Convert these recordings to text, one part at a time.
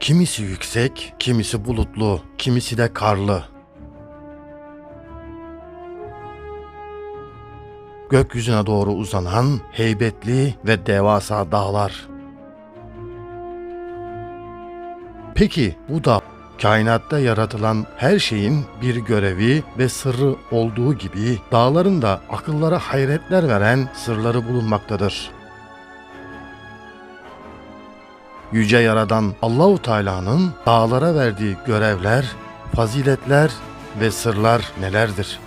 Kimisi yüksek, kimisi bulutlu, kimisi de karlı. Gökyüzüne doğru uzanan heybetli ve devasa dağlar. Peki bu da kainatta yaratılan her şeyin bir görevi ve sırrı olduğu gibi dağların da akıllara hayretler veren sırları bulunmaktadır. Yüce Yaradan Allahu Teala'nın dağlara verdiği görevler, faziletler ve sırlar nelerdir?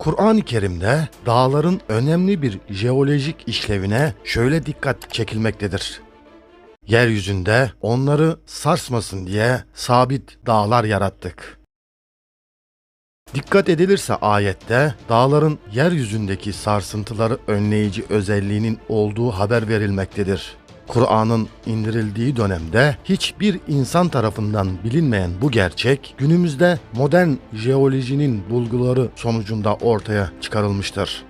Kur'an-ı Kerim'de dağların önemli bir jeolojik işlevine şöyle dikkat çekilmektedir. Yeryüzünde onları sarsmasın diye sabit dağlar yarattık. Dikkat edilirse ayette dağların yeryüzündeki sarsıntıları önleyici özelliğinin olduğu haber verilmektedir. Kur'an'ın indirildiği dönemde hiçbir insan tarafından bilinmeyen bu gerçek günümüzde modern jeolojinin bulguları sonucunda ortaya çıkarılmıştır.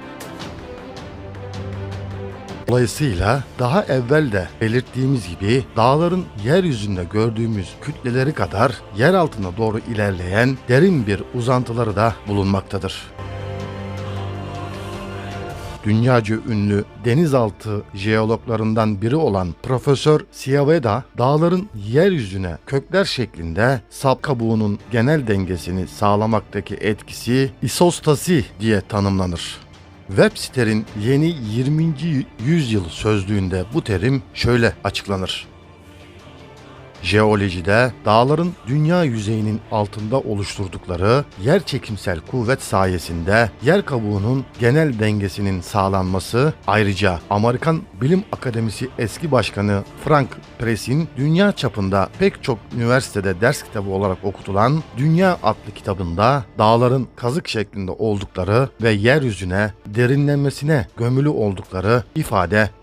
Dolayısıyla daha evvel de belirttiğimiz gibi dağların yeryüzünde gördüğümüz kütleleri kadar yer altına doğru ilerleyen derin bir uzantıları da bulunmaktadır. Dünyaca ünlü denizaltı jeologlarından biri olan Profesör Siyaveda, dağların yeryüzüne kökler şeklinde sap kabuğunun genel dengesini sağlamaktaki etkisi isostasi diye tanımlanır. Webster'in yeni 20. yüzyıl sözlüğünde bu terim şöyle açıklanır. Jeolojide dağların dünya yüzeyinin altında oluşturdukları yer çekimsel kuvvet sayesinde yer kabuğunun genel dengesinin sağlanması ayrıca Amerikan Bilim Akademisi eski başkanı Frank Press'in dünya çapında pek çok üniversitede ders kitabı olarak okutulan Dünya adlı kitabında dağların kazık şeklinde oldukları ve yeryüzüne derinlenmesine gömülü oldukları ifade edilmiştir.